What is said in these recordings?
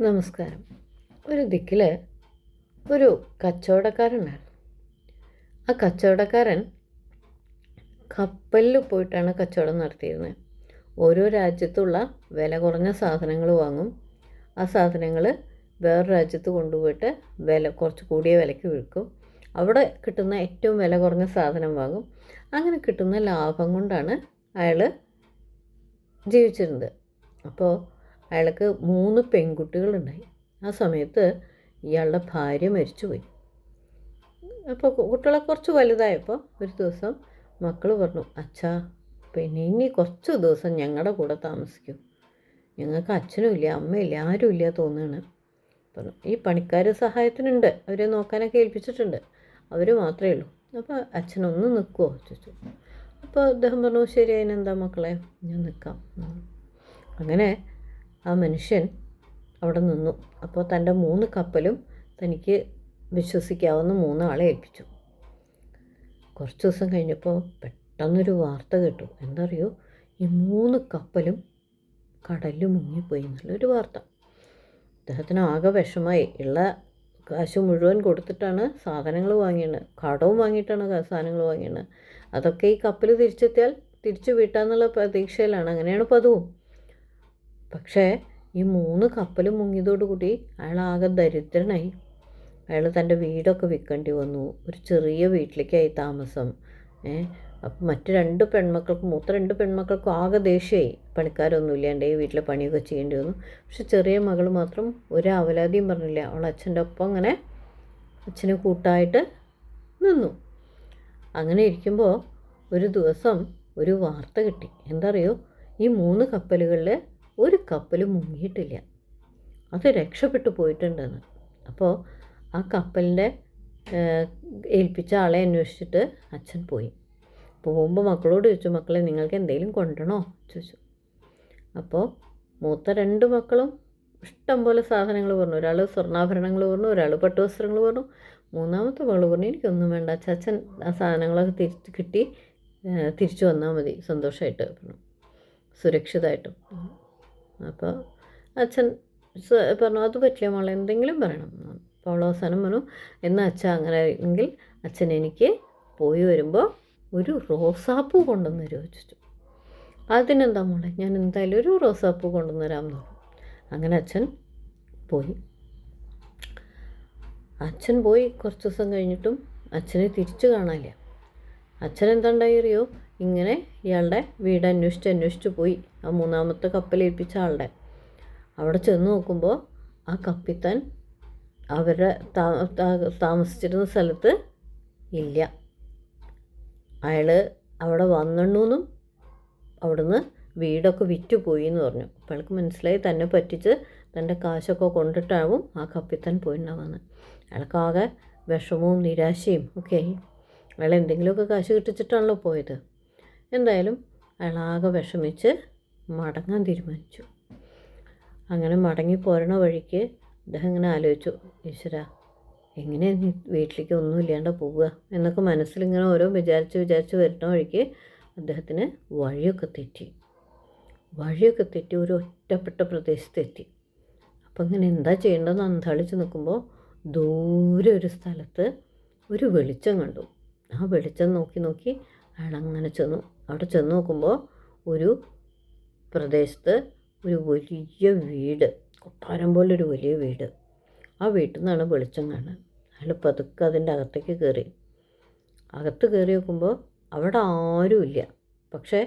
നമസ്കാരം. ഒരു ദിക്കിൽ ഒരു കച്ചവടക്കാരനാണ് ആ കച്ചവടക്കാരൻ കപ്പലിൽ പോയിട്ടാണ് കച്ചവടം നടത്തിയിരുന്നത് ഓരോ രാജ്യത്തുള്ള വില കുറഞ്ഞ സാധനങ്ങൾ വാങ്ങും. ആ സാധനങ്ങൾ വേറെ രാജ്യത്ത് കൊണ്ടുപോയിട്ട് വില കുറച്ച് കൂടിയ വിലയ്ക്ക് വിൽക്കും. അവിടെ കിട്ടുന്ന ഏറ്റവും വില കുറഞ്ഞ സാധനം വാങ്ങും. അങ്ങനെ കിട്ടുന്ന ലാഭം കൊണ്ടാണ് അയാൾ ജീവിച്ചിരുന്നത്. അപ്പോൾ അയാൾക്ക് മൂന്ന് പെൺകുട്ടികളുണ്ടായി. ആ സമയത്ത് ഇയാളുടെ ഭാര്യ മരിച്ചുപോയി. അപ്പോൾ കുട്ടികളെ കുറച്ച് വലുതായപ്പോൾ ഒരു ദിവസം മക്കൾ പറഞ്ഞു അച്ഛാ പിന്നെ ഇനി കുറച്ച് ദിവസം ഞങ്ങളുടെ കൂടെ താമസിക്കും. ഞങ്ങൾക്ക് അച്ഛനും ഇല്ല അമ്മയില്ല ആരും ഇല്ല തോന്നുകയാണ് പറഞ്ഞു ഈ പണിക്കാർ സഹായത്തിനുണ്ട്. അവരെ നോക്കാനൊക്കെ ഏൽപ്പിച്ചിട്ടുണ്ട്. അവർ മാത്രമേ ഉള്ളൂ. അപ്പോൾ അച്ഛനൊന്ന് നിൽക്കുമോ ചോദിച്ചു. അപ്പോൾ അദ്ദേഹം പറഞ്ഞു ശരി അതിനെന്താ മക്കളെ? ഞാൻ നിൽക്കാം അങ്ങനെ ആ മനുഷ്യൻ അവിടെ നിന്നു. അപ്പോൾ തന്റെ മൂന്ന് കപ്പലും തനിക്ക് വിശ്വസിക്കാവുന്ന മൂന്നാളെ ഏൽപ്പിച്ചു. കുറച്ച് ദിവസം കഴിഞ്ഞപ്പോൾ പെട്ടെന്നൊരു വാർത്ത കേട്ടു. എന്താ അറിയോ ഈ മൂന്ന് കപ്പലും കടലിൽ മുങ്ങിപ്പോയി എന്നുള്ളൊരു വാർത്ത. അദ്ദേഹത്തിന് ആകെ വിഷമായി ഉള്ള കാശ് മുഴുവൻ കൊടുത്തിട്ടാണ് സാധനങ്ങൾ വാങ്ങിയത്. കടവും വാങ്ങിയിട്ടാണ് സാധനങ്ങൾ വാങ്ങിയത്. അതൊക്കെ ഈ കപ്പൽ തിരിച്ചെത്തിയാൽ തിരിച്ചു വീട്ടാന്നുള്ള പ്രതീക്ഷയിലാണ്. അങ്ങനെയാണ് പതിവും. പക്ഷേ ഈ മൂന്ന് കപ്പൽ മുങ്ങിയതോടുകൂടി അയാൾ ആകെ ദരിദ്രനായി. അയാൾ തന്റെ വീടൊക്കെ വിൽക്കേണ്ടി വന്നു. ഒരു ചെറിയ വീട്ടിലേക്കായി താമസം. ഏ അപ്പം മറ്റ് രണ്ട് പെൺമക്കൾക്കും മൂത്ത രണ്ട് പെൺമക്കൾക്കും ആകെ ദേഷ്യമായി. പണിക്കാരൊന്നും ഇല്ലാണ്ട് ഈ വീട്ടിലെ പണിയൊക്കെ ചെയ്യേണ്ടി വന്നു. പക്ഷെ ചെറിയ മകൾ മാത്രം ഒരു അവലാതിയും പറഞ്ഞില്ല. അവൾ അച്ഛന്റെ ഒപ്പം അങ്ങനെ അച്ഛന് കൂട്ടായിട്ട് നിന്നു. അങ്ങനെ ഇരിക്കുമ്പോൾ ഒരു ദിവസം ഒരു വാർത്ത കിട്ടി. എന്താ അറിയോ? ഈ മൂന്ന് കപ്പലുകളിൽ ഒരു കപ്പലും മുങ്ങിയിട്ടില്ല. അത് രക്ഷപ്പെട്ടു പോയിട്ടുണ്ടെന്ന്. അപ്പോൾ ആ കപ്പലിന്റെ ഏൽപ്പിച്ച ആളെ അന്വേഷിച്ചിട്ട് അച്ഛൻ പോയി. പോകുമ്പോൾ മക്കളോട് ചോദിച്ചു മക്കളെ നിങ്ങൾക്ക് എന്തെങ്കിലും കൊണ്ടണോ? ചോദിച്ചു. അപ്പോൾ മൂത്ത രണ്ട് മക്കളും ഇഷ്ടം പോലെ സാധനങ്ങൾ പറഞ്ഞു. ഒരാൾ സ്വർണാഭരണങ്ങൾ പറഞ്ഞു ഒരാൾ പട്ടുവസ്ത്രങ്ങൾ പറഞ്ഞു. മൂന്നാമത്തെ മകൾ പറഞ്ഞു എനിക്കൊന്നും വേണ്ട അച്ഛൻ ആ സാധനങ്ങളൊക്കെ തിരിച്ച് കിട്ടി തിരിച്ചു വന്നാൽ മതി സന്തോഷമായിട്ട് പറഞ്ഞു. സുരക്ഷിതമായിട്ടും അപ്പോൾ അച്ഛൻ പറഞ്ഞു അത് പറ്റില്ല മോളെ എന്തെങ്കിലും പറയണം. അപ്പോൾ അവസാനം പറഞ്ഞു എന്നാൽ അച്ഛൻ അങ്ങനെ എങ്കിൽ അച്ഛൻ എനിക്ക് പോയി വരുമ്പോൾ ഒരു റോസാപ്പൂ കൊണ്ടുവന്ന് ചോദിച്ചു. അതിനെന്താ മോളെ? ഞാൻ എന്തായാലും ഒരു റോസാപ്പൂ കൊണ്ടുവന്ന് തരാമെന്ന് അങ്ങനെ അച്ഛൻ പോയി. അച്ഛൻ പോയി കുറച്ച് ദിവസം കഴിഞ്ഞിട്ടും അച്ഛനെ തിരിച്ചു കാണാനില്ല. അച്ഛൻ എന്താണ്ടായി അറിയോ? ഇങ്ങനെ ഇയാളുടെ വീട് അന്വേഷിച്ച് അന്വേഷിച്ച് പോയി. ആ മൂന്നാമത്തെ കപ്പലേൽപ്പിച്ച ആളുടെ. അവിടെ ചെന്ന് നോക്കുമ്പോൾ ആ കപ്പിത്താൻ അവരുടെ താമസിച്ചിരുന്ന സ്ഥലത്ത് ഇല്ല. അയാൾ അവിടെ വന്നെണ്ണൂന്നും അവിടുന്ന് വീടൊക്കെ വിറ്റ് പോയി എന്ന് പറഞ്ഞു. അപ്പോൾ അയാൾക്ക് മനസ്സിലായി തന്നെ പറ്റിച്ച് തന്റെ കാശൊക്കെ കൊണ്ടിട്ടാവും ആ കപ്പിത്താൻ പോയിട്ടുണ്ടാവുന്നത് അയാൾക്കാകെ വിഷമവും നിരാശയും ഒക്കെ അയാൾ എന്തെങ്കിലുമൊക്കെ കാശ് കിട്ടിച്ചിട്ടാണല്ലോ പോയത്. എന്തായാലും അയാളാകെ വിഷമിച്ച് മടങ്ങാൻ തീരുമാനിച്ചു. അങ്ങനെ മടങ്ങി പോരണ വഴിക്ക് അദ്ദേഹം ഇങ്ങനെ ആലോചിച്ചു ഈശ്വര എങ്ങനെ നീ വീട്ടിലേക്ക് ഒന്നും ഇല്ലാണ്ട് പോവുക? എന്നൊക്കെ മനസ്സിലിങ്ങനെ ഓരോ വിചാരിച്ച് വിചാരിച്ച് വരുന്ന വഴിക്ക് അദ്ദേഹത്തിന് വഴിയൊക്കെ തെറ്റി. വഴിയൊക്കെ തെറ്റി ഒരു ഒറ്റപ്പെട്ട പ്രദേശത്തെത്തി അപ്പം ഇങ്ങനെ എന്താ ചെയ്യേണ്ടതെന്ന് അന്താളിച്ച് നിൽക്കുമ്പോൾ ദൂരെ ഒരു സ്ഥലത്ത് ഒരു വെളിച്ചം കണ്ടു. ആ വെളിച്ചം നോക്കി നോക്കി അയാൾ അങ്ങനെ ചെന്നു. അവിടെ ചെന്ന് നോക്കുമ്പോൾ ഒരു പ്രദേശത്ത് ഒരു വലിയ വീട് കൊട്ടാരം പോലെ ഒരു വലിയ വീട്. ആ വീട്ടിൽ നിന്നാണ് വെളിച്ചം കാണുന്നത് അയാൾ പതുക്കെ അതിന്റെ അകത്തേക്ക് കയറി അകത്ത് കയറി നോക്കുമ്പോൾ അവിടെ ആരുമില്ല പക്ഷേ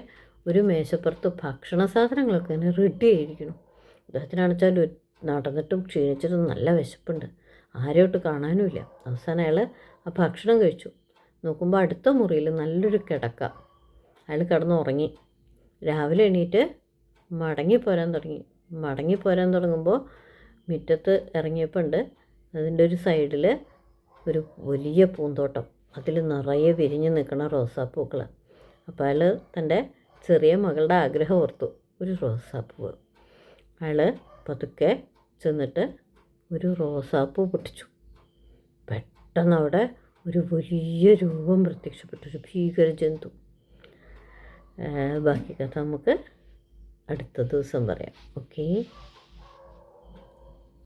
ഒരു മേശപ്പുറത്ത് ഭക്ഷണ സാധനങ്ങളൊക്കെ ഇങ്ങനെ റെഡി ആയിരിക്കണം അദ്ദേഹത്തിനാണെച്ചാൽ നടന്നിട്ടും ക്ഷീണിച്ചിട്ടും നല്ല വിശപ്പുണ്ട്. ആരെയോട്ട് കാണാനുമില്ല അവസാനം അയാൾ ആ ഭക്ഷണം കഴിച്ചു. നോക്കുമ്പോൾ അടുത്ത മുറിയിൽ നല്ലൊരു കിടക്ക. അയാൾ കിടന്നുറങ്ങി. രാവിലെ എണീറ്റ് മടങ്ങി പോരാൻ തുടങ്ങി. മടങ്ങി പോരാൻ തുടങ്ങുമ്പോൾ മുറ്റത്ത് ഇറങ്ങിയപ്പോൾ ഉണ്ട് അതിന്റെ ഒരു സൈഡിൽ ഒരു വലിയ പൂന്തോട്ടം. അതിൽ നിറയെ വിരിഞ്ഞ് നിൽക്കണ റോസാപ്പൂക്കൾ. അപ്പോൾ അയാൾ തന്റെ ചെറിയ മകളുടെ ആഗ്രഹം ഓർത്തു. ഒരു റോസാപ്പൂവ്. അയാൾ പതുക്കെ ചെന്നിട്ട് ഒരു റോസാപ്പൂ പൊട്ടിച്ചു. പെട്ടെന്ന് അവിടെ ഒരു വലിയ രൂപം പ്രത്യക്ഷപ്പെട്ടു. ഒരു ഭീകര ജന്തു. ബാക്കി കഥ നമുക്ക് അടുത്ത ദിവസം പറയാം. ഓക്കേ